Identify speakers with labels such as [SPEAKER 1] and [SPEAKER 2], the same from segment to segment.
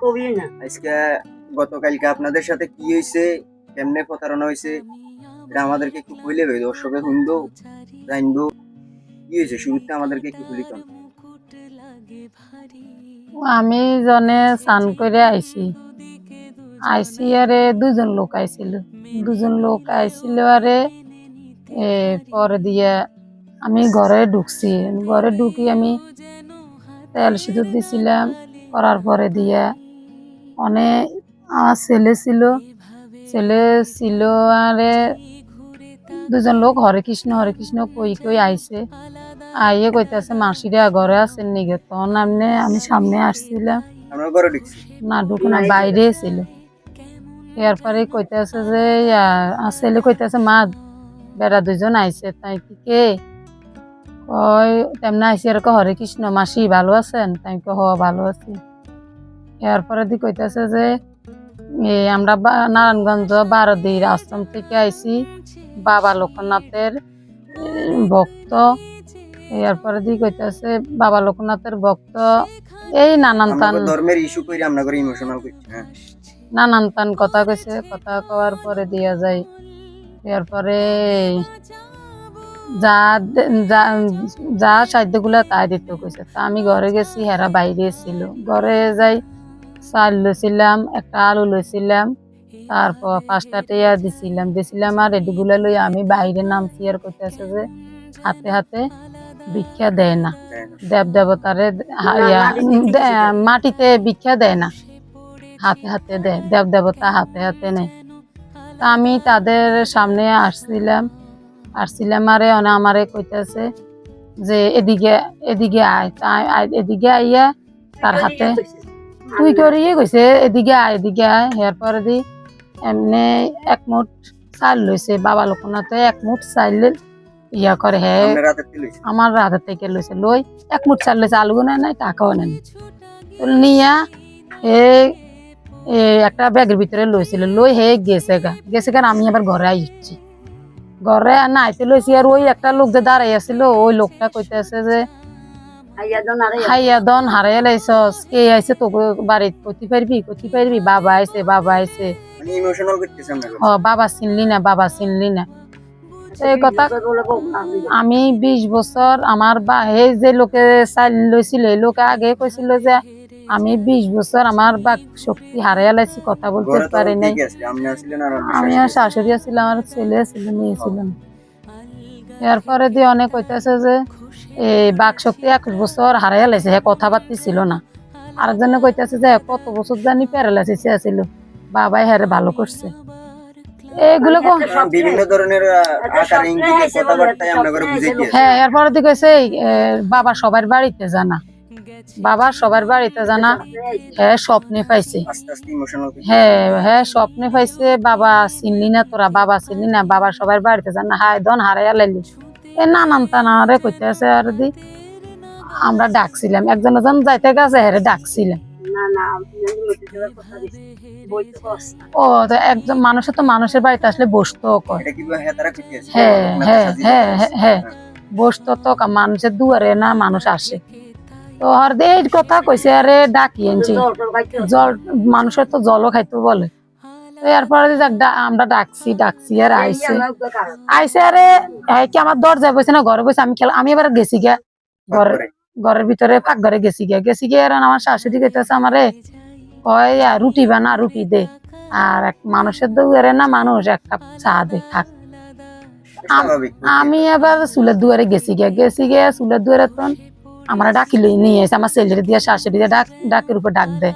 [SPEAKER 1] কবি না।
[SPEAKER 2] আজকে গতকালকে আপনাদের সাথে কি হয়েছে কেমনে প্রতারণা হয়েছে এটা আমাদেরকে একটু খুলে হবে দর্শকে শুনব জানব কি হয়েছে শুরুতে আমাদেরকে একটু খুলি কেন
[SPEAKER 3] আমি জনে স্নান করে আইছি। আইসি আরে দুজন লোক আইছিল। দুজন লোক আইছিল আরে এ, পরে দিয়ে আমি ঘরে ঢুকছি। ঘরে ঢুকি আমি তেল সিঁদুর দিছিলাম করার পরে দিয়ে অনেক আমার ছেলে ছিল। ছেলে ছিল আরে দুজন লোক হরে কৃষ্ণ হরে কৃষ্ণ কই কই আইছে। আইয়ে কইতাছে মাসিরা ঘরে আছেন নিগে তখন আমি আমি সামনে আসছিলাম। না ঢুকে না বাইরে ছিল। এরপরে কইতেছে যে ছেলে কইতেছে মা বেড়া দুজন আইছে তাই কি কে? কয় তেমন আইসি আর হরে কৃষ্ণ মাসি ভালো আছেন? তাই হ ভালো আছি। এরপরে দি কইতেছে যে আমরা বা- নারায়ণগঞ্জ বারোদির আশ্রম থেকে আইছি বাবা লোকনাথের ভক্ত। এরপরে দি কইতেছে বাবা লোকনাথের ভক্ত। এই নানান তান
[SPEAKER 2] ধর্মের ইস্যু করে আমরা করে ইমোশনাল করছি হ্যাঁ।
[SPEAKER 3] নানান তান কথা কইছে কথা কওয়ার পরে দিয়া যায়। এরপরে যা যা- যা সাহায্যগুলা তাই দিতে কইছে। তা আমি ঘরে গেছি হেরা বাইরে ছিল। ঘরে যাই চাল লইছিলাম একটা আলু লইছিলাম তারপর পাঁচটা টেয়া দিছিলাম। দিছিলাম আর এদিগুলা লই আমি বাইরে নামছি আর কইতেছে যে হাতে হাতে ভিক্ষা দেয় না। দেব দেবতারে মাটিতে ভিক্ষা দেয় না। হাতে হাতে দেয়, দেব দেবতা হাতে হাতে নেয়। তা আমি তাদের সামনে আসছিলাম আসছিলাম আরে অনে আমারে কইতেছে যে এদিকে এদিকে আয়, এদিকে আইয়া তার হাতে তুই করিয়ে কইছে এদিকে আয় এদিকে আয় হেয়ার পরে দি। এমনি এক মুঠ চাল লইছে বাবা লোকনাথে এক মুঠ চাল ইয়া করে হে
[SPEAKER 2] আমরা রাতে কি লইছি?
[SPEAKER 3] আমার রাধা থেকে লইছে লই এক মুঠ চাল লইছে আলু নেয় নাই টাকাও। তো নিয়া হে এ একটা ব্যাগের ভিতরে লইছিল লই হে গেছে গা। গেছে গা আমি আবার ঘরে আইছি ঘরে না আইতে লইছি আর ওই একটা লোক যে দাঁড়াই আছিল ওই লোকটা কইতেছে যে
[SPEAKER 1] আইয়া দন
[SPEAKER 3] হাইয়া দন হারাইয়া লাইছস। কে আইছে তোকে বাড়িতে। কইতে পারবি কইতে পারবি বাবা আইছে বাবা আইছে।
[SPEAKER 2] মানে ইমোশনাল করতেছি আমরা
[SPEAKER 3] ও বাবা চিনলি না বাবা চিনলি না। এই কথা আমি বিশ বছর আমার বা সেই যে লোকে চাইল লৈছিল এই লোকে আগে কইছিল যে আমি বিশ বছর আমার বাক শক্তি হারাইয়া লাইছি কথা বলতে
[SPEAKER 2] তো
[SPEAKER 3] পারি নাই।
[SPEAKER 2] আমরা
[SPEAKER 3] আমি আর শাশুড়ি। ছিলাম আমার ছেলে ছিল মেয়ে ছিলাম। এরপরে দিয়ে অনেক কইতেছে যে এই বাক শক্তি একুশ বছর হারাইয়া লাইছে হ্যাঁ কথাবার্তি ছিল না। আরেকজনে কইতেছে যে কত বছর জানি প্যারালাইসিস ছিল বাবাই হ্যাঁ ভালো করছে। এগুলো কো
[SPEAKER 2] বিভিন্ন ধরনের আকার ইঙ্গিতে কথাবার্তায় আমরা করে বুঝাইতে আছি।
[SPEAKER 3] হ্যাঁ এরপরে দিকে কইছে বাবা সবার বাড়িতে জানা। বাবা সবার বাড়িতে জানা হ্যাঁ স্বপ্নে পাইছে। হ্যাঁ হ্যাঁ স্বপ্নে পাইছে বাবা চিনলি না তোরা বাবা চিনলি না বাবা সবার বাড়িতে জানা। হায় দন হারাইয়া লাইলি। এ নানান তানারে কইতে আছে আর দি আমরা ডাকছিলাম। একজন একজন যাইতে গেছে হেরে ডাকছিলাম। ও তো একজন মানুষের তো মানুষের বাড়িতে আসলে
[SPEAKER 2] আছে?
[SPEAKER 3] হ্যাঁ, হ্যাঁ, হ্যাঁ, হ্যাঁ, বসতো তো মানুষের দুয়ারে না মানুষ আসে। তো আর দে এই কথা কইছে আরে ডাকি আনছি।
[SPEAKER 1] জল
[SPEAKER 3] মানুষের তো জলও খাইতো বলে। এরপরে ডা- আমরা ডাকছি ডাকছি আর আইছে। আইসে আরে কি আমার দরজায় বসে না ঘরে বসে আমি খেলা আমি এবার গেছি গিয়া ঘরে ঘরের ভিতরে ফাঁক ঘরে গেছি গিয়া। গেছি গিয়া আর আমার শাশুড়ি কইতেছে আমারে কয় রুটি বানা রুটি দে। আর এক মানুষের দুয়ারে না মানুষ এক কাপ চা দে থাক। আমি এবার চুলের দুয়ারে গেছি গিয়া। গেছি গিয়া চুলের দুয়ারে তখন আমার ডাকিলে নিয়ে এসে আমার ছেলের দিয়ে শাশুড়ি দিয়ে ডাক ডাকের উপর ডাক দেয়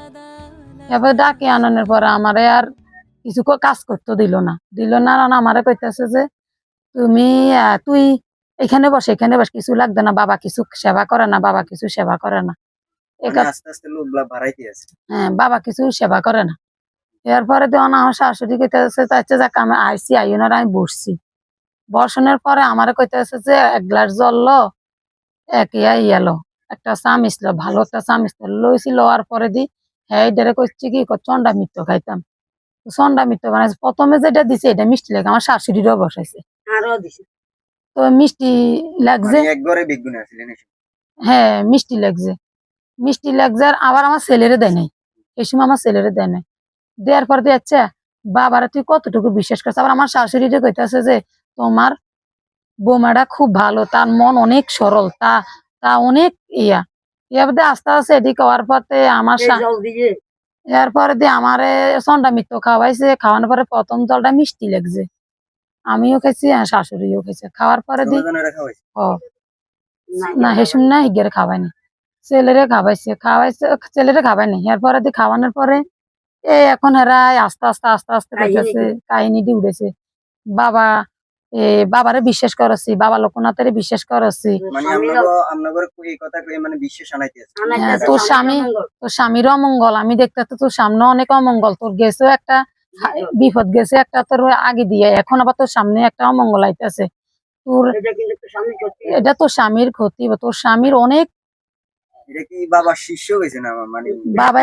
[SPEAKER 3] এবার ডাকে আনানোর পরে আমারে আর কিছু কাজ করতে দিল না। দিল না আর আমারে কইতেছে যে তুমি তুই এখানে বস এখানে বস কিছু লাগবে না বাবা কিছু সেবা করে না বাবা কিছু সেবা করে না।
[SPEAKER 2] মানে
[SPEAKER 3] হ্যাঁ বাবা কিছু সেবা করে না। এরপরে তো আমার শাশুড়ি কইতেছে চাইছে যাক আমি আইসি আইনার আমি বসছি। বসানোর পরে আমার কইতেছে যে এক গ্লাস জল লো এক ইয়া ইয়ালো একটা চামিচ লো ভালো একটা চামিচ লইছি লওয়ার পরে দি হ্যাঁ এটারে কইছি কি চন্ডা মিত্র খাইতাম। চন্ডা মিত্র বানাইছে। প্রথমে যেটা দিছে এটা মিষ্টি লাগে। আমার শাশুড়িরও বসাইছে
[SPEAKER 1] আরও দিছে।
[SPEAKER 3] তো মিষ্টি লাগছে।
[SPEAKER 2] মানে।
[SPEAKER 3] হ্যাঁ মিষ্টি লাগছে। মিষ্টি লাগছে আর আবার আমার ছেলেরে দেয় নাই। এই সময় আমার ছেলেরে দেয় নাই। দেওয়ার পর দিয়ে আচ্ছা বাবারা তুই কতটুকু বিশ্বাস করছিস? আবার আমার শাশুড়িটা কইতাছে যে তোমার বোমাটা খুব ভালো তার মন অনেক সরল তা তা অনেক ইয়া। ইয়ার মধ্যে আস্তে আস্তে এদিকে হওয়ার আমার এরপরে দিয়ে আমারে সন্ডা মিত্র খাওয়াইছে খাওয়ানোর পরে প্রথম জলটা মিষ্টি লাগছে। আমিও খেয়েছি আর শাশুড়িও খেয়েছে খাওয়ার পরে দি ও না হেসুম না হিগের খাওয়াইনি ছেলেরে খাওয়াইছে খাওয়াইছে ছেলেরে খাওয়াইনি এরপরে দি খাওয়ানোর পরে এই এখন হেরা আস্তে আস্তে আস্তে আস্তে
[SPEAKER 1] কাহিনী
[SPEAKER 3] কাহিনী দিয়ে উঠেছে। বাবা বাবারে বিশ্বাস করছি বাবা লোকনাথের বিশ্বাস করছি
[SPEAKER 2] মানে মানে
[SPEAKER 3] হ্যাঁ, তোর স্বামী- তোর স্বামীর অমঙ্গল আমি দেখতে তো তোর সামনে অনেক অমঙ্গল তোর গেছেও একটা বিপদ গেছে একটা তোর আগে দিয়ে এখন আবার তোর সামনে একটা অমঙ্গল আইতেছে তোর
[SPEAKER 1] এটা তোর স্বামীর ক্ষতি।
[SPEAKER 3] তোর স্বামীর বা তোর স্বামীর অনেক
[SPEAKER 2] এটা বাবার শিষ্য হয়েছে না মানে
[SPEAKER 3] বাবা?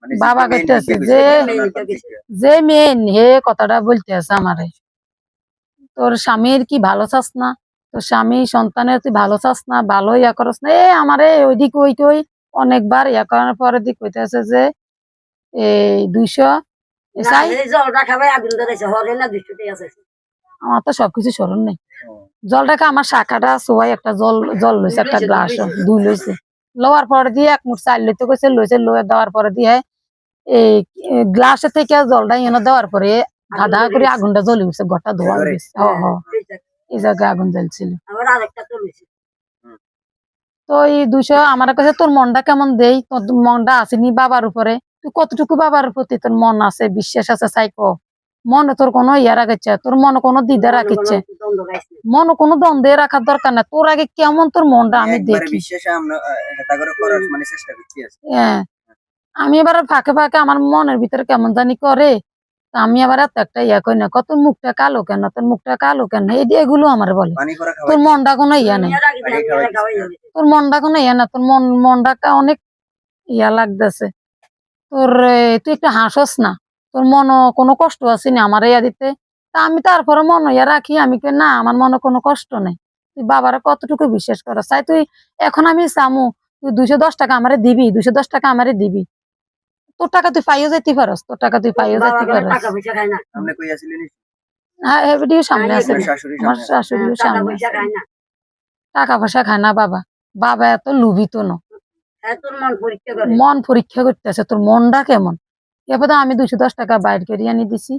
[SPEAKER 2] মানে। যে
[SPEAKER 3] মেন হে কথাটা বলতে আছে আমারে তোর স্বামীর কি ভালো চাস না? তোর স্বামী সন্তানের তুই ভালো চাস না? ভালো ইয়া করস না? এ আমারে ওইদিক ওই কই অনেকবার ইয়া করার পরে দিক কইতেছে যে এই দুইশো। আমার তো সবকিছু স্মরণ নেই। জলটাকে আমার শাখাটা সবাই একটা জল জল লইছে একটা গ্লাস। দুই লইছে। লওয়ার পরে দিয়ে এক মুঠ চাল লইতে কইছে লইছে লয়ে দেওয়ার পরে দিয়ে এই গ্লাসে থেকে জলটা এনে দেওয়ার পরে ধাঁধা করে আগুনটা জ্বলে উঠছে গোটা ধোয়া? গেছে হ হ। এই জায়গায় আগুন জ্বলছিল।
[SPEAKER 1] আবার আরেকটা চলেছে।
[SPEAKER 3] তো এই দুইশো আমার কাছে তোর মনটা কেমন দেই? তোর মনটা আসেনি বাবার উপরে? তুই কতটুকু বাবার প্রতি তোর মন আছে বিশ্বাস আছে সাইকো মনে তোর কোনো ইয়া রাখছে? তোর মনে কোনো দ্বিধা
[SPEAKER 1] গাইছে।
[SPEAKER 3] মনে কোনো দ্বন্দ্বে রাখার দরকার না তোর আগে কেমন তোর মনটা আমি দেখি।
[SPEAKER 2] বিশ্বাসে আমরা আহ, এটা করে করার মানে।
[SPEAKER 3] হ্যাঁ। আমি এবার ফাঁকে ফাঁকে আমার মনের ভিতরে কেমন জানি করে। তা আমি আবার এত একটা ইয়া করি না। কত মুখটা কালো কেন? তোর মুখটা কালো কেন? এই এগুলো আমার বলে। তোর মনটা কোনো ইয়া নেই। তোর মনটা কোনো ইয়া না। তোর মন মনটাকে অনেক ইয়া লাগতেছে। তোর তুই একটু হাসস না। তোর মন কোনো কষ্ট আছে না আমার ইয়া দিতে? তা আমি তারপরে মন ইয়া রাখি। আমি কই না আমার মনে কোনো কষ্ট নেই। তুই বাবারে কতটুকু বিশ্বাস কর? চাই তুই এখন আমি চামু তুই দুইশো দশ টাকা আমারে দিবি দুইশো দশ টাকা আমারে দিবি। তোর টাকা তুই পাইও যেতে পারস তোর টাকা তুই পাইও
[SPEAKER 1] করে
[SPEAKER 3] পারস
[SPEAKER 1] টাকা পয়সা খায় না।
[SPEAKER 2] আপনি কই আসলেন
[SPEAKER 3] হ্যাঁ এবিডিও সামনে আছে আমার
[SPEAKER 2] সামনে?
[SPEAKER 3] শাশুড়িও
[SPEAKER 1] টাকা
[SPEAKER 3] সামনে
[SPEAKER 1] পয়সা। খায় না।
[SPEAKER 3] টাকা পয়সা খায় না বাবা বাবা এত লুভিত না
[SPEAKER 1] হ্যাঁ, তোর মন পরীক্ষা করে।
[SPEAKER 3] মন পরীক্ষা করতেছে তোর মনটা কেমন এরপরে আমি দুশো দশ টাকা বাইর করে আনি দিছি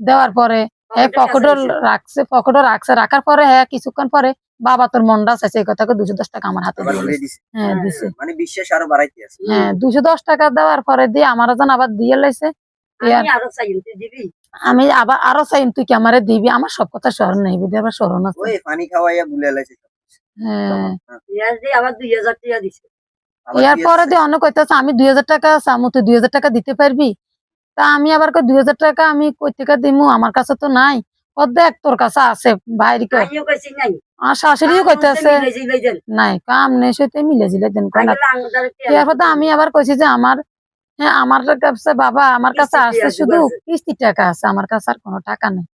[SPEAKER 3] দেওয়ার পরে হ্যাঁ পকেটও। রাখছে পকেটও রাখছে রাখার পরে হ্যাঁ কিছুক্ষণ পরে বাবা তোর মনটা চাইছে এই কথাকে দুশো দশ টাকা আমার হাতে। দিছে। হ্যাঁ দিছে।
[SPEAKER 2] মানে বিশ্বাস আরও বাড়াইতে আছে।
[SPEAKER 3] হ্যাঁ দুশো দশ টাকা দেওয়ার পরে দিয়ে আমার যেন আবার দিয়ে লাইছে।
[SPEAKER 1] আমি আরও চাই, তুই দিবি?
[SPEAKER 3] আমি আবার আরও চাইন তুই কি আমারে দিবি? আমার সব কথা স্মরণ নেই বুঝি আবার স্মরণ আছে।
[SPEAKER 2] ওই পানি খাওয়াইয়া বুলে লাইছে
[SPEAKER 3] হ্যাঁ।
[SPEAKER 1] আবার দুই হাজার টাকা দিছে।
[SPEAKER 3] এর পরে
[SPEAKER 2] আছে?
[SPEAKER 3] দিয়ে অনেক কইতেছে আমি দুই হাজার টাকা চামু তুই দুই হাজার টাকা দিতে পারবি? তা আমি আবার কই দুই হাজার টাকা আমি কই থেকে দিমু? আমার কাছে তো নাই। ও দেখ তোর কাছে আছে
[SPEAKER 1] নাই।
[SPEAKER 3] আর শাশুড়িও কইতেছে। নাই কাম নেই সেটাই মিলে জিলে দেন তো আমি আবার কইছি যে আমার হ্যাঁ আমার কাছে বাবা আমার কাছে আছে শুধু। কিস্তির টাকা আছে আমার কাছে আর কোনো টাকা নেই।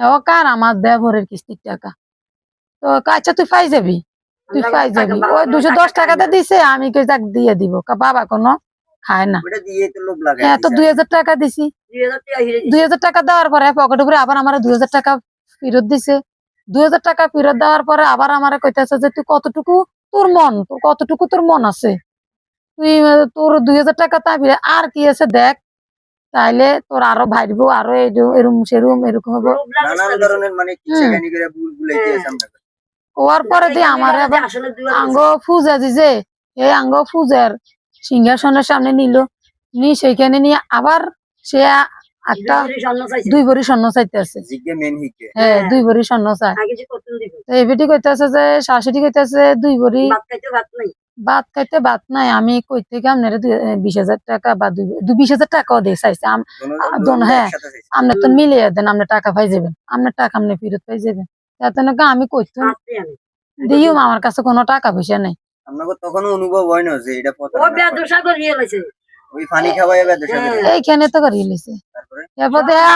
[SPEAKER 3] ও কার আমার দেবরের কিস্তির টাকা? তো আচ্ছা তুই পাই যাবি? তুই পাই যাবি। ওই দুশো দশ
[SPEAKER 1] না।
[SPEAKER 3] দিছে আমি কই যাক দিয়ে দিব। কা বাবা কোনো খায় না।
[SPEAKER 2] ওটা দিয়ে তো লোভ লাগে
[SPEAKER 3] হ্যাঁ তো দুই হাজার টাকা দিছি।
[SPEAKER 1] দুই হাজার টাকা হিরে দিছে।
[SPEAKER 3] দুই হাজার টাকা দেওয়ার পরে পকেট উপরে আবার আমার দুই হাজার টাকা ফেরত দিছে। দুই হাজার টাকা ফেরত দেওয়ার পরে আবার আমার কইতেছে যে তুই কতটুকু তোর মন? তোর কতটুকু তোর মন আছে? তুই তোর দুই হাজার টাকা তা ফিরে- আর কি আছে দেখ। তাইলে তোর আরও ভাইবো আরও এরম সেরম এরকম হব।
[SPEAKER 2] মানে আছে
[SPEAKER 3] হওয়ার পরে দিয়ে আমার আবার
[SPEAKER 1] যে
[SPEAKER 3] আঙ্গ পূজা দিছে এই আঙ্গ পূজার সিংহাসনের সামনে নিল নি সেইখানে নিয়ে আবার সে একটা
[SPEAKER 1] দুই
[SPEAKER 3] ভরি স্বর্ণ চাইতেছে
[SPEAKER 2] মেন
[SPEAKER 3] হ্যাঁ। দুই ভরি স্বর্ণ চাই
[SPEAKER 1] আগে যে কত দিবে?
[SPEAKER 3] তো এই বেটি কইতেছে যে শাশুড়ি কইতেছে দুই ভরি
[SPEAKER 1] ভাত খাইতে ভাত নাই।
[SPEAKER 3] ভাত খাইতে ভাত নাই আমি কই থেকে আপনার বিশ হাজার টাকা বা দুই দু- বিশ হাজার টাকাও দিয়ে চাইছে হ্যাঁ।
[SPEAKER 2] একসাথে চাইছে।
[SPEAKER 3] আপনি তো মিলিয়ে দেন আপনি টাকা পাই যাবেন আপনার টাকা আপনি ফেরত পাই যাবেন নাকি আমি
[SPEAKER 1] কইতাম
[SPEAKER 3] দিও আমার কাছে কোনো টাকা পয়সা নেই
[SPEAKER 2] আপনাকে তখনও অনুভব হয় না যে এটা
[SPEAKER 1] ও
[SPEAKER 2] প্রতারণা করে।
[SPEAKER 1] বেদশা করিয়ে লাইছে।
[SPEAKER 2] ওই পানি বেদশা
[SPEAKER 1] হ্যাঁ।
[SPEAKER 3] এইখানে তো করিয়ে
[SPEAKER 2] তারপরে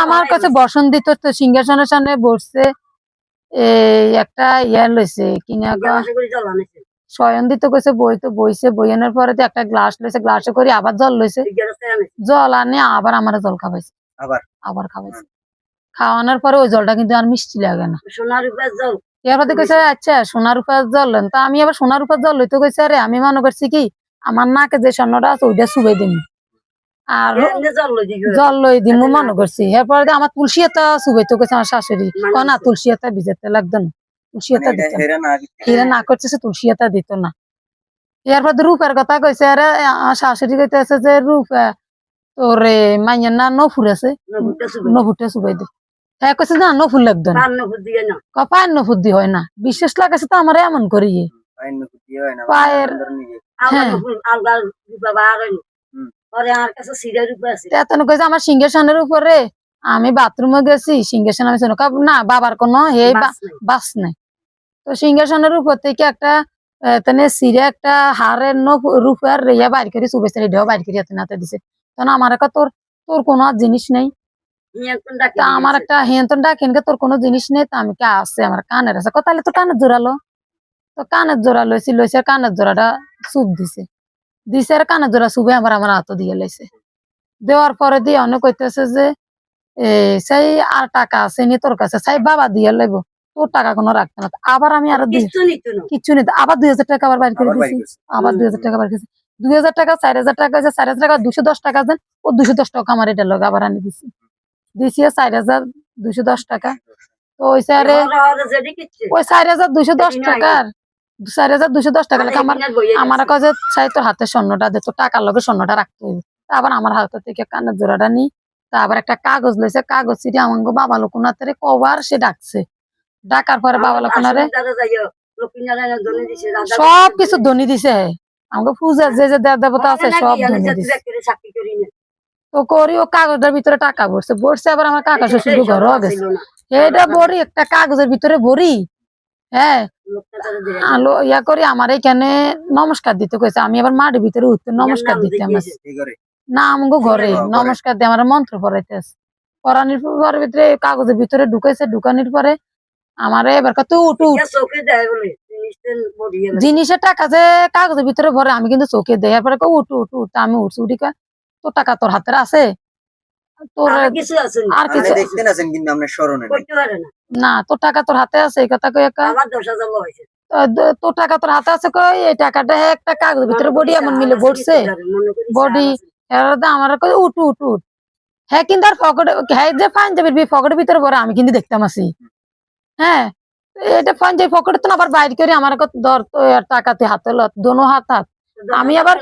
[SPEAKER 3] আমার কাছে
[SPEAKER 1] লইছে।
[SPEAKER 3] বসন দিত তো সিংহাসনের সামনে বসছে এই একটা ইয়া লইছে কিনা দিতে কইছে বই তো বইছে বইয়ানোর পরে তো একটা গ্লাস লইছে গ্লাসে করে আবার জল লইছে জল আনে আবার আমার জল খাওয়াইছে
[SPEAKER 2] আবার?
[SPEAKER 3] আবার খাওয়াইছে খাওয়ানোর পরে ওই জলটা কিন্তু আর মিষ্টি লাগে না
[SPEAKER 1] সোনার জল
[SPEAKER 3] এরপর কইছে আচ্ছা সোনার উপর জল লইন তা আমি আবার সোনার উপর জল লইতে কইছে আরে আমি মনে করছি কি আমার নাকে যে স্বর্ণটা আছে ওইটা সুবে দিন আর
[SPEAKER 1] জল লই দিই
[SPEAKER 3] দিম মনে করছি। এরপরে আমার তুলসী এটা সুবাইতে কইছে আমার শাশুড়ি।
[SPEAKER 1] মানে
[SPEAKER 3] কয় না তুলসী এটা ভিজাতে লাগতো না। তুলসী
[SPEAKER 2] মানে
[SPEAKER 3] এটা
[SPEAKER 2] এটা
[SPEAKER 3] দিত না।
[SPEAKER 2] হেরা না
[SPEAKER 3] হিরা না করতেছে তুলসী এটা দিত না। এরপর রূপের কথা কইছে আরে আমার শাশুড়ি কইতেছে যে রূপ তোর মাইয়ের না নফুর আছে। নফুরটা সুবাই দে। হ্যাঁ কইছে না নফুর লাগতো না।
[SPEAKER 1] পান নবুদ দিয়ে না
[SPEAKER 3] কপায় নফুর দি হয় না। বিশেষ লাগাছে তো আমার এমন করি।
[SPEAKER 2] পায়ের হয়।
[SPEAKER 3] পায়ের-
[SPEAKER 1] আমার কাছে সিরিয়ার রূপা আছে।
[SPEAKER 3] এতন কইছে আমার সিংহাসনের উপরে আমি বাথরুমে গেছি সিংহাসন আমি শুনো। না বাবার কোনো হে
[SPEAKER 1] বাস নাই।
[SPEAKER 3] তো সিংহাসনের উপর থেকে একটা তেনে সিরে একটা হারের রূপের ইয়া বাইর করে সুবেছে এটাও বাইর করে হাতে নাতে দিছে তখন আমার একটা তোর তোর কোনো আর জিনিস নেই। তা আমার একটা তোর কোনো জিনিস নেই তা আমি কে আছে আমার কানের আছে তো কানের জোরালো তো কানের জোড়া লইছি লইছে কানের জোড়াটা সুপ দিছে। দিছে আর কানের জোড়া আমার আমার হাত দিয়ে লইছে। দেওয়ার পরে দিয়ে অনেক কইতেছে যে এ সেই আর টাকা আছে নি তোর কাছে। সাই বাবা দিয়ে লইব তোর টাকা কোনো রাখতে না। আবার আমি আরও দিই
[SPEAKER 1] কিছু নিত
[SPEAKER 3] নেই আবার দুই হাজার টাকা আবার বাইর করে
[SPEAKER 2] আবার
[SPEAKER 3] দিছি। আবার দুই হাজার টাকা বাইর করেছি। দুই হাজার টাকা চার হাজার টাকা হয়েছে চার হাজার টাকা দুশো দশ টাকা দেন ও দুশো দশ টাকা আমার এটা লগে আবার আনি দিছি। দিছি চার হাজার দুশো দশ টাকা। তো ওই স্যারে ওই চার হাজার দুশো দশ টাকার চার হাজার দুশো দশ টাকা লেখা। আমার আমার কাছে চাই তোর হাতে স্বর্ণটা দে তোর টাকার লগে স্বর্ণটা রাখতে হইবে। আবার আমার হাতে থেকে কানের জোড়াটা নি। তা আবার একটা কাগজ লইছে কাগজ ছিটি আমাকে বাবা লোকনাথের কবার সে ডাকছে। ডাকার পরে বাবা লোকনারে সব কিছু ধনী দিছে আমাকে পূজা যে যে দেব দেবতা আছে সব ধনী দিছে। তো করি ও কাগজটার ভিতরে টাকা ভরছে। ভরছে আবার আমার কাকা শ্বশুর ঘর গেছে। এটা বড়ি একটা কাগজের ভিতরে ভরি। হ্যাঁ। আলো ইয়া করি আমার এখানে নমস্কার দিতে কইছে। আমি আবার মাটির ভিতরে উঠতে নমস্কার দিতে আমার না আমাকে ঘরে। নমস্কার দিয়ে আমার মন্ত্র পড়াইতে পড়ানির পরে ভিতরে কাগজের ভিতরে ঢুকাইছে ঢুকানির পরে আমার এবার কত উঠ
[SPEAKER 1] বড়িয়ে
[SPEAKER 3] জিনিসের টাকা যে কাগজের ভিতরে ভরে আমি কিন্তু চোখে দেয় পরে উঠ উঠ উঠ। আমি উঠছি উঠি কয়, তোর টাকা তোর হাতের আছে? তোর
[SPEAKER 1] আর কিছু না।
[SPEAKER 2] দেখতেন আছেন কিন্তু স্মরণে
[SPEAKER 3] তোর টাকা তোর হাতে আছে এই কথা কই একা? তোর টাকা তোর হাতে আছে কই? এই টাকাটা একটা কাগজের ভিতরে বডি এমন মিলে বডি আমার কই উঠ উঠ উঠ। হ্যাঁ কিন্তু আর পকেটে হ্যাঁ যে পাঞ্জাবির বি পকেটের ভিতরে ভরে আমি কিন্তু দেখতাম আছি। হ্যাঁ এটা পাঞ্জাবি পকেটে তো না আবার বাইর করে আমার কত ধর তো আর হাতে লত দোনো হাত হাত। আমি আবার-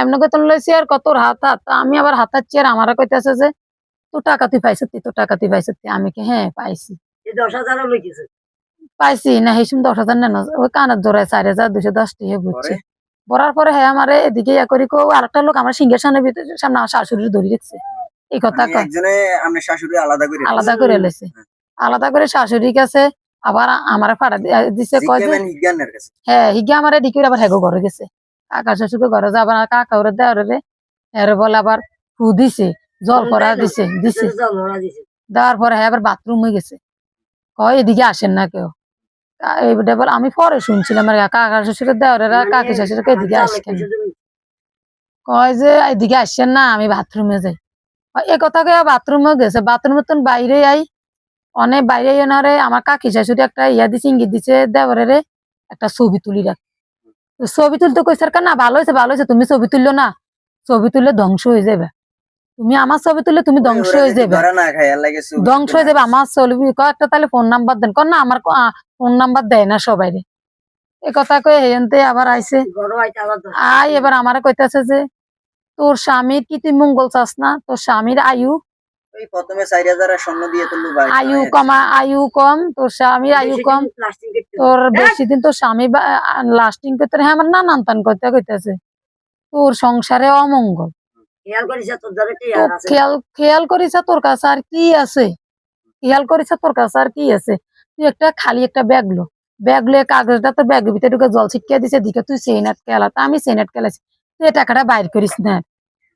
[SPEAKER 3] এমন কত লইছি আর কত হাত হাত তা আমি আবার হাতার চেয়ার আমার কইতেছে যে তোর টাকা তুই পাইছিস তুই তোর টাকা তুই পাইছিস আমি কি হ্যাঁ পাইছি।
[SPEAKER 1] দশ হাজারও
[SPEAKER 3] পাইছি না সময় দশ হাজার নেন ওই কানের জোড়ায় চার হাজার দুশো দশ টিহে বুঝছে।
[SPEAKER 2] পরে?
[SPEAKER 3] বলার পরে হ্যাঁ আমার এদিকে ইয়া করি কো আরেকটা লোক আমার সিংহের সামনে ভিতরে সামনে আমার শাশুড়ি ধরে রেখছে। এই কথা
[SPEAKER 2] মানে শাশুড়ি আলাদা করে
[SPEAKER 3] আলাদা করে লেছে আলাদা করে শাশুড়ি কাছে আবার আমার ফাড়া দিছে কয়
[SPEAKER 2] কাছে?
[SPEAKER 3] হ্যাঁ হিগে আমার এদিকে আবার হেগো ঘরে গেছে। কাকা শ্বশুরকে ঘরে যাবার না কাকা ওরে দেওয়ার রে এর বলে আবার ফু দিছে জল করা দিছে দিছে।
[SPEAKER 1] দিছে।
[SPEAKER 3] দেওয়ার পরে হ্যাঁ আবার বাথরুম হয়ে গেছে। কয় এদিকে আসেন না কেউ। এইটা বলে আমি পরে শুনছিলাম আর কাকা শ্বশুরের দেওয়ারেরা কাকি শ্বশুরকে এদিকে আসেন। কয় যে এদিকে আসছেন না আমি বাথরুমে যাই। এ কথা কয়ে বাথরুমে গেছে। বাথরুমে তো বাইরে আই অনেক বাইরে এনারে আমার কাকি শাশুড়ি একটা ইয়া দিছে ইঙ্গিত দিছে দেওয়ারে একটা ছবি তুলি রাখ। ছবি তুলতে কইছে আর না ভালো হয়েছে ভালো হয়েছে তুমি ছবি তুললো না। ছবি তুললে ধ্বংস হয়ে যাবে। তুমি আমার ছবি তুললে তুমি ধ্বংস হয়ে যাবে। ধ্বংস হয়ে যাবে আমার ছবি কয়েকটা তাহলে ফোন নাম্বার দেন। কর না আমার ফোন নাম্বার দেয় না সবাই রে এ কথা কয়ে হেনতে আবার আইছে। আই এবার আমারে কইতাছে যে তোর স্বামীর কি তুই মঙ্গল চাস না? তোর স্বামীর আয়ু
[SPEAKER 2] ওই প্রথমে চার হাজার আর স্বর্ণ দিয়ে তুললো ভাই
[SPEAKER 3] আয়ু কমা আয়ু কম তোর স্বামীর আয়ু কম। তোর বেশি দিন তোর স্বামী লাস্টিং করতে হ্যাঁ আমার নানান তান করতে কইতাছে। তোর সংসারে অমঙ্গল।
[SPEAKER 1] খেয়াল তোর
[SPEAKER 3] খেয়াল করিস তোর কাছে আর কি আছে? খেয়াল করিস তোর কাছে আর কি আছে? তুই একটা খালি একটা ব্যাগ লো। ব্যাগ লয়ে কাগজটা তো ব্যাগের ভিতরে ঢুকে জল ছিটকে দিছে দিকে তুই আটকে এলা তা আমি চেইন আটকে এলাছি তুই টাকাটা বাইর করিস না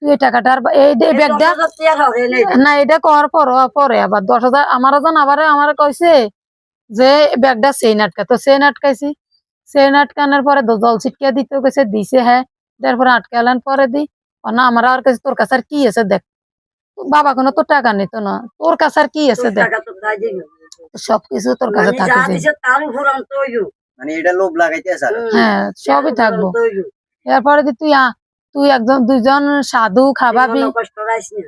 [SPEAKER 3] এই টাকাটা আর এই ব্যাগটা
[SPEAKER 1] না এটা।
[SPEAKER 3] করার পর পরে আবার দশ হাজার। আমার জন আবার আমার কইছে যে ব্যাগটা চেইন আটকা। তো চেইন আটকাইছি। চেন আটকানোর পরে জল ছিটকে দিতে গেছে দিছে হ্যাঁ। তারপরে আটকালেন পরে দি। না আমার আর কাছে তোর কাছে আর কি আছে দেখ। বাবা কোনো তো টাকা নিত না। তোর কাছে আর কি আছে দেখ।
[SPEAKER 1] টাকা তো
[SPEAKER 3] সবকিছু তোর কাছে
[SPEAKER 1] মানে যা
[SPEAKER 3] থাকে যে।
[SPEAKER 1] দিছে তার উপর অন্ত হইল।
[SPEAKER 2] মানে এটা লোভ লাগাইতে স্যার
[SPEAKER 1] হুম,
[SPEAKER 3] হ্যাঁ সবই থাকব। এরপরে দি তুই আ- তুই একজন দুইজন সাধু খাবাবি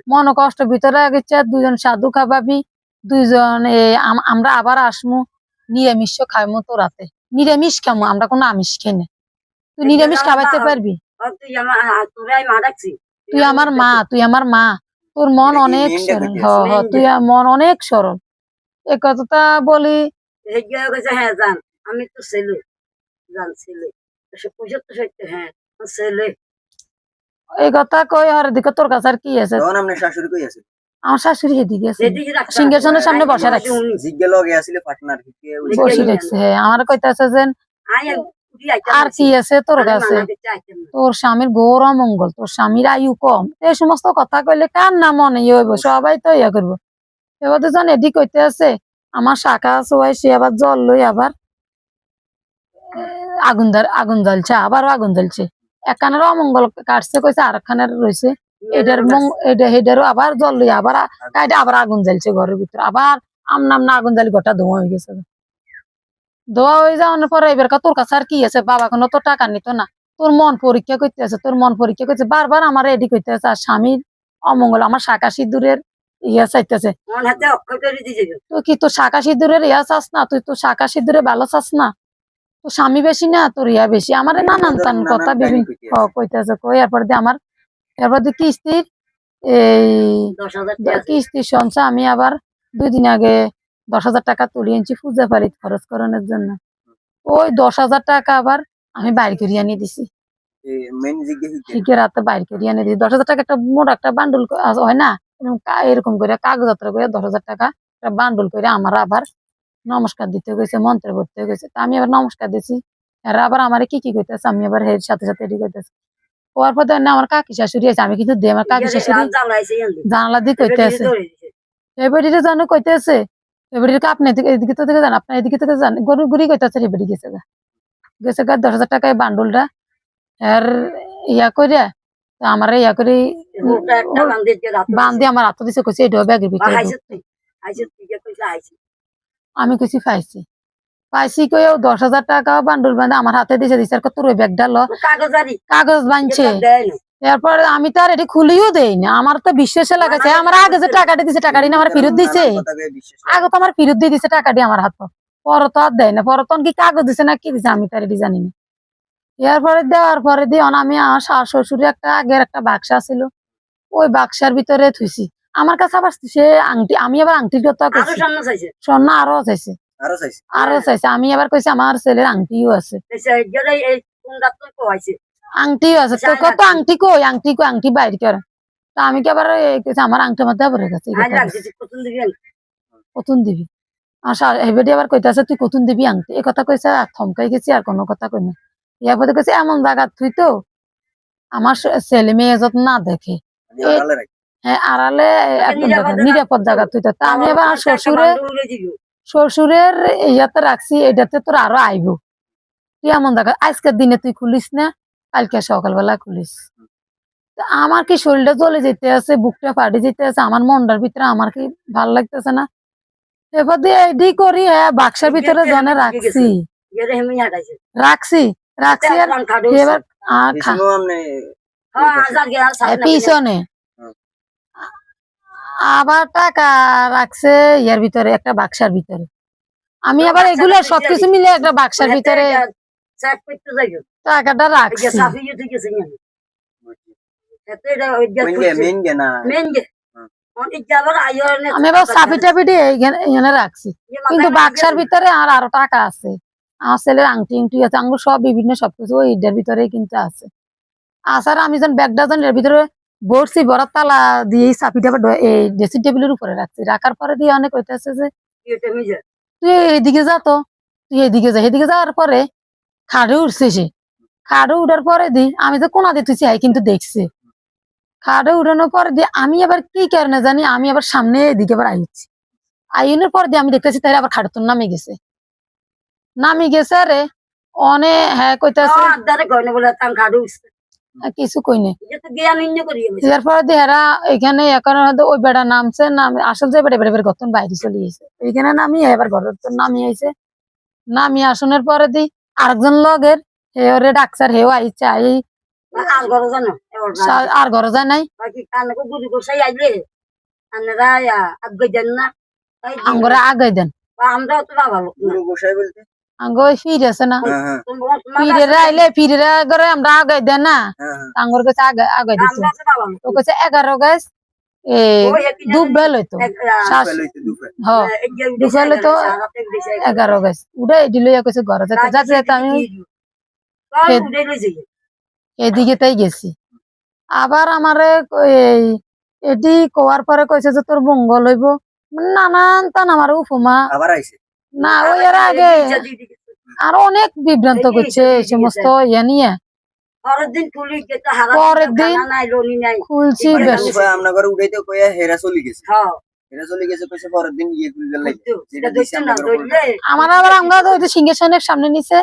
[SPEAKER 1] মনে কষ্ট
[SPEAKER 3] কষ্ট ভিতরে গেছে দুইজন সাধু খাবাবি দুইজন এ, আম- আমরা আবার আসমু নিরামিষ খাইমু তো রাতে নিরামিষ খামু আমরা কোনো আমিষ খাই না। তুই নিরামিষ
[SPEAKER 1] মা।
[SPEAKER 3] পারবি?
[SPEAKER 1] তুই আমার মা
[SPEAKER 3] তুই আমার মা তুই আমার মা। তোর মন অনেক সরল। হ তুই মন অনেক সরল। এ কথাটা বলি।
[SPEAKER 1] হ্যাঁ জান আমি তো ছেলে। জান ছেলে। হ্যাঁ ছেলে।
[SPEAKER 3] এই কথা কই আর দিকে তোর কাছে আর কি আছে?
[SPEAKER 2] তখন আপনার শাশুড়ি কই আছে?
[SPEAKER 3] আমার শাশুড়ি এদিকে আছে। সিংহাসনের সামনে বসে রাখছি।
[SPEAKER 2] জিজ্ঞে লগে আসলে পার্টনার
[SPEAKER 3] বসে রাখছে হ্যাঁ আমার কইতাছে যে আর কি আছে তোর কাছে। তোর স্বামীর গৌর মঙ্গল তোর স্বামীর আয়ু কম। এই সমস্ত কথা কইলে কার না মনে ইয়ে হইব? সবাই তো ইয়া করব। এবার তো জন এদিক কইতে আছে। আমার শাখা আছে ওই সে আবার জল লই আবার আগুন আগুন জ্বলছে আবারও আগুন জ্বলছে। একখানের অমঙ্গল কাটছে কইছে আর একখানের রয়েছে এটার এটা হেডারও আবার জল লই আবার কাইটা আবার আগুন জ্বালছে ঘরের ভিতরে। আবার আমনাম না আগুন জ্বালি গোটা ধোঁয়া হয়ে গেছে। ধোয়া হয়ে যাওয়ার পরে এবার তোর কাছে আর কি আছে? বাবা কোনো তো টাকা নিত না। তোর মন পরীক্ষা করতে আছে তোর মন পরীক্ষা করছে বারবার আমার এডি করতে আছে আর স্বামীর অমঙ্গল আমার শাখা সিঁদুরের ইয়া চাইতেছে। তুই কি তোর শাখা সিঁদুরের ইয়া চাস না? তুই তো শাখা সিঁদুরে ভালো চাস না? তোর স্বামী বেশি না তোর ইয়া বেশি। আমার নানান তান কথা বিভিন্ন কইতেছে কই এরপর দিয়ে আমার এরপর দিয়ে কিস্তির এই
[SPEAKER 1] দশ হাজার
[SPEAKER 3] কিস্তি শুনছে আমি আবার দুই দিন আগে দশ হাজার টাকা তুলে আনছি পূজা বাড়িতে খরচ করানোর জন্য। ওই দশ হাজার টাকা আবার আমি বাইর করিয়ে আনিয়ে দিছি। শিখে রাতে বাইর করিয়ে আনিয়ে দিছি। দশ হাজার টাকা একটা মোটা একটা বান্ডুল হয় না? এরকম এরকম করে কাগজ যাত্রা করে দশ হাজার টাকা একটা বান্ডুল করে আমার আবার নমস্কার দিতে গেছে মন্ত্রে করতে গেছে। তা আমি আবার নমস্কার দিছি। এরা আবার আমার কি কি করতেছে আমি আবার এর সাথে সাথে এটি করতেছি হওয়ার পর না আমার কাকি শাশুড়ি আছে আমি কিন্তু আমার কাকি শাশুড়ি জানালা দিয়ে কইতে আছে। এবারে জানো কইতেছে এবারে আপনি এদিকে তো থেকে যান আপনার এদিকে থেকে যান গরু গুড়ি কইতেছে এবারে গেছে গা। গেছে গা দশ হাজার টাকায় বান্ডুলটা। আর ইয়া করে তো আমার ইয়া করে
[SPEAKER 1] বান্ধে
[SPEAKER 3] আমার হাত দিছে কইছে এটাও ব্যাগের ভিতরে আমি কইছি পাইছি। পাইছি কইও দশ হাজার টাকা বান্ডুল বান্ধে আমার হাতে দিছে দিছে তোর ওই ব্যাগটা ল। কাগজ বানছে। এরপর আমি তো আর এটি খুলিও দেই না। আমার তো বিশ্বাসে লাগাছে আমার আগে যে টাকাটা দিছে টাকাটি না আমার ফেরত দিছে। আগে তো আমার ফেরত দিয়ে দিছে টাকাটি আমার হাত। পর তো আর দেয় না। পর তখন কি কাগজ দিছে না কি দিছে আমি তার এটি জানি না। এরপরে দেওয়ার পরে দিয়ে আমি আমার শাশ শ্বশুরের একটা আগের একটা বাক্সা ছিল। ওই বাক্সার ভিতরে থুইছি। আমার কাছে আবার সে আংটি আমি আবার আংটির কথা কইছি।
[SPEAKER 1] চাইছে?
[SPEAKER 3] স্বর্ণ আরও চাইছে।
[SPEAKER 2] আরও চাইছে?
[SPEAKER 3] আমি আবার কইছি আমার ছেলের আংটিও আছে। আংটিও আছে। তো
[SPEAKER 1] আচ্ছা,
[SPEAKER 3] কত আংটি কই? আংটি কই? আংটি বাইর করে। তা আমি কি আবার কইছি আমার আংটি মধ্যে আবার গেছে কতুন দিবি আশা হেবেডি আবার কইতাছে তুই কতুন দিবি আংটি? এই কথা কইছে আর থমকাই গেছি আর কোনো কথা কই না ইয়ার পরে কইছে এমন জায়গা তুই তো আমার ছেলে মেয়ে যত না দেখে। হ্যাঁ আড়ালে একদম
[SPEAKER 1] নিরাপদ
[SPEAKER 3] জায়গা তুই তো। আমি আবার আমার শ্বশুরে শ্বশুরের ইয়াতে রাখছি এটাতে তোর আরও আইব। তুই এমন জায়গা আজকের দিনে তুই খুলিস না কালকে সকালবেলা খুলিস। আমার কি শরীরটা জ্বলে যেতে আছে বুকটা ফাটে যেতে আছে আমার মনটার ভিতরে আমার কি ভালো লাগতেছে না? এবার দিয়ে এডি করি হ্যাঁ বাক্সের ভিতরে জনে রাখছি। রাখছি রাখছি আর এবার
[SPEAKER 1] হ্যাঁ
[SPEAKER 3] পিছনে। আবার টাকা রাখছে ইয়ার ভিতরে একটা বাক্সার ভিতরে। আমি আবার এগুলো সবকিছু মিলে একটা বাক্সার ভিতরে টাকাটা রাখছি। আমি আবার এখানে রাখছি। কিন্তু বাক্সার ভিতরে আর আরও টাকা আছে। আমার ছেলের আংটি উংটি আছে। আঙ্গুর সব বিভিন্ন সবকিছু ওই এটার ভিতরে কিন্তু আছে। আসার আমি যখন ব্যাগটা যখন এর ভিতরে বসছি বড় তালা দিয়ে চাপিটা এই ড্রেসিং টেবিলের উপরে রাখছি। রাখার পরে দিয়ে অনেক কইতেছে যে তুই এইদিকে যা তো। তুই এইদিকে যা। এদিকে যাওয়ার পরে খাড়ে উঠছে সে। খাড়ে উঠার পরে দি আমি যে কোনা দিয়ে তুই আই কিন্তু দেখছে। খাড়ে উঠানোর পরে দিয়ে আমি আবার কি কারণে জানি আমি আবার সামনে এদিকে আবার আইছি। আইনের পর দিয়ে আমি দেখতেছি তাই আবার খাড়ে তোর নামে গেছে। নামে গেছে আরে অনে হ্যাঁ কইতাছে কিছু
[SPEAKER 1] করিয়ে গেছে।
[SPEAKER 3] এরপরে দেহারা এখানে এখন ওই বেড়া নামছে নাম আসল যে বেড়ে বেড়ে বেড়ে গতন বাইরে চলে গেছে। এখানে নামিয়ে এবার ঘর নামিয়ে আইছে। নামিয়ে আসনের পরে দি আরেকজন লগের হে ওরে ডাক্তার হেও আইছে আই
[SPEAKER 1] আর ঘর
[SPEAKER 3] যায় নাই।
[SPEAKER 1] আন্নারা আগে দেন আমরাও তো ভালো
[SPEAKER 3] আঙ্গ ফির আছে না।
[SPEAKER 2] হ্যাঁ হ্যাঁ।
[SPEAKER 3] ফিরে আইলে ফিরে করে আমরা আগাই দেন না।
[SPEAKER 2] হ্যাঁ
[SPEAKER 3] আঙ্গর কাছে আগাই আগাই দিত।
[SPEAKER 1] তো
[SPEAKER 3] কাছে এগারো গাছ হইতো। এগারো দিল ঘরে যেতে। যাতে যাতে আমি। এদিকে তাই গেছি। আবার আমারে এই এটি কোয়ার পরে কইছে যে তোর মঙ্গল হইব নানান তান আমার উপমা।
[SPEAKER 2] আবার আইছে?
[SPEAKER 3] না ওই এর আগে আর অনেক বিভ্রান্ত করছে এই সমস্ত ইয়ে নিয়ে।
[SPEAKER 1] পরের দিন
[SPEAKER 3] খুলছি
[SPEAKER 2] কইয়া হেরা চলে গেছে।
[SPEAKER 1] হ্যাঁ।
[SPEAKER 2] আমরা
[SPEAKER 3] আবার আঙ্গ যে সিংহাসনের সামনে নিছে।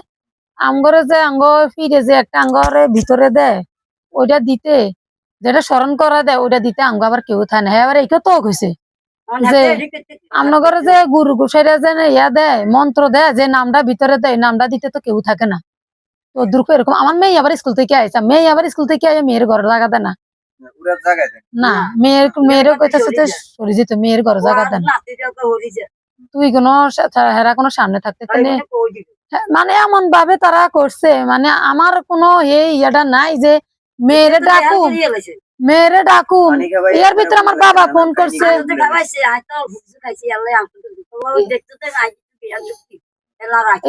[SPEAKER 3] আমগরে যে আঙ্গ ফিরে যে একটা আঙ্গরে ভিতরে দেয় ওইটা দিতে। যেটা স্মরণ করা দেয় ওইটা দিতে আঙ্গ আবার কেউ থাকে না। হ্যাঁ আবার এইকে তো হয়েছে যে আমনগরে যে গুরু গোসাইরা যে ইয়া দেয় মন্ত্র দেয় যে নামটা ভিতরে দেয় নামটা দিতে তো কেউ থাকে না। তো দুর্গ এরকম আমার মেয়ে আবার স্কুল থেকে আইসা মেয়ে আবার স্কুল থেকে আইয়া মেয়ের ঘরে লাগা দেয় না। না মেয়ের মেয়েরও কইতাছে তো
[SPEAKER 1] সরে
[SPEAKER 3] যেত মেয়ের ঘরে জায়গা দেয় না তুই কোনো হেরা কোনো সামনে থাকতে পারে হ্যাঁ, মানে এমন ভাবে তারা করছে মানে আমার কোনো এই ইয়েটা নাই যে মেয়েরে ডাকু মেয়েরে ডাকু
[SPEAKER 2] পানি খাবাই
[SPEAKER 3] এর ভিতরে আমার বাবা ফোন করছে।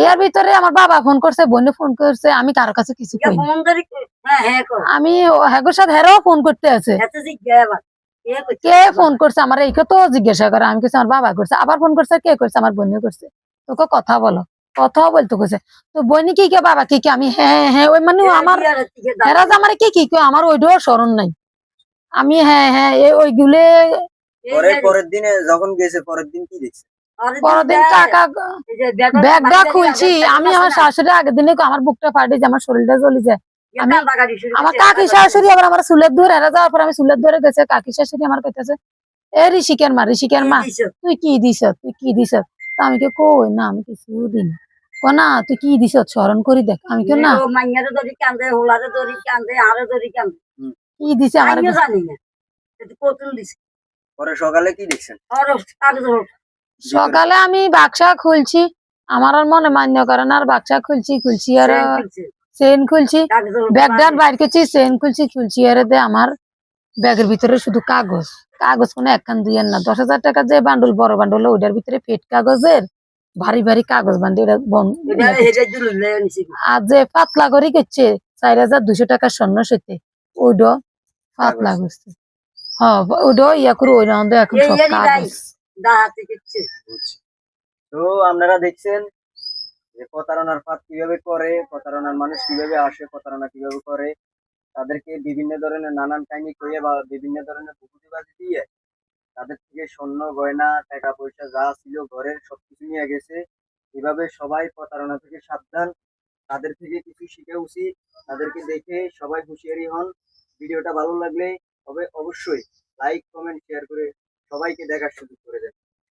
[SPEAKER 3] এর ভিতরে আমার বাবা ফোন করছে বোনে ফোন করছে আমি কারও কাছে কিছু আমি হ্যাগোর সাথে হেরাও ফোন করতে আছে। কে ফোন করছে? আমার এইকে তো জিজ্ঞাসা করে আমি কিছু আমার বাবা করছে। আবার ফোন করছে কে করছে? আমার বোনে করছে। তোকে কথা বলো কথাও বলতে কইছে। তো বোনি কি কে বাবা কি কি? আমি হ্যাঁ হ্যাঁ ওই মানে আমার হেরা যে আমার কি কি কয় আমার ওইটাও স্মরণ নাই। আমি হ্যাঁ হ্যাঁ এই ওইগুলো
[SPEAKER 2] পরে পরের দিনে যখন গেছে পরের দিন কি দেখছে?
[SPEAKER 3] পরদিন টাকা ব্যাগটা খুলছি। আমি আমার শাশুড়ি আগের দিনে আমার বুকটা ফাটে যে আমার শরীরটা জ্বলি যায় আমি- আমার কাকি শাশুড়ি আবার আমার চুলের ধরে এরা যাওয়ার পর আমি চুলের ধরে গেছে কাকি শাশুড়ি আমার কইতেছে এ ঋষিকের মা ঋষিকের মা তুই কি দিছ? তুই কি দিছ? তা আমি কে কই? না আমি কিছু দিন কো না তুই কি দিস স্মরণ করি দেখ। আমি কে না।
[SPEAKER 1] মাইয়ারে ধরি কান্দে হোলারে ধরি কান্দে আরে ধরি কান্দে।
[SPEAKER 3] কি দিছে
[SPEAKER 1] আমিও জানি না। এটা দিছে?
[SPEAKER 2] পরে সকালে কি দেখছেন
[SPEAKER 3] আমি বাক্সা খুলছি আমার আর মনে মান্য করে না আর বাক্সা খুলছি খুলছি আর চেন খুলছি। ব্যাগটার বাইর করছি চেন খুলছি খুলছি আর দে আমার ব্যাগের ভিতরে শুধু কাগজ। কাগজ কোনো একখান দুই আর না। দশ হাজার টাকা যে বান্ডল বড় বান্ডল ওইটার ভিতরে পেট কাগজের ভারী ভারী কাগজ বান্ডি ওটা আর যে পাতলা করে করছে চার হাজার দুশো টাকার স্বর্ণ সেতে ওইটা পাতলা। করছে হ্যাঁ ওইটা ইয়া করে ওই রাউন্ডে এখন সব
[SPEAKER 2] বুঝছি। তো আপনারা দেখছেন যে প্রতারণার ফাঁদ কীভাবে করে প্রতারণার মানুষ কীভাবে আসে প্রতারণা কীভাবে করে তাদেরকে বিভিন্ন ধরনের নানান কাহিনী কইয়ে বা বিভিন্ন ধরনের পুকুরিবাজি দিয়ে তাদের থেকে স্বর্ণ গয়না টাকা পয়সা যা ছিল ঘরের সবকিছু নিয়ে গেছে এভাবে সবাই প্রতারণা থেকে সাবধান তাদের থেকে কিছু শিখা উচিত তাদেরকে দেখে সবাই হুঁশিয়ারি হন ভিডিওটা ভালো লাগলে তবে অবশ্যই লাইক কমেন্ট শেয়ার করে সবাইকে দেখার সুযোগ করে দেন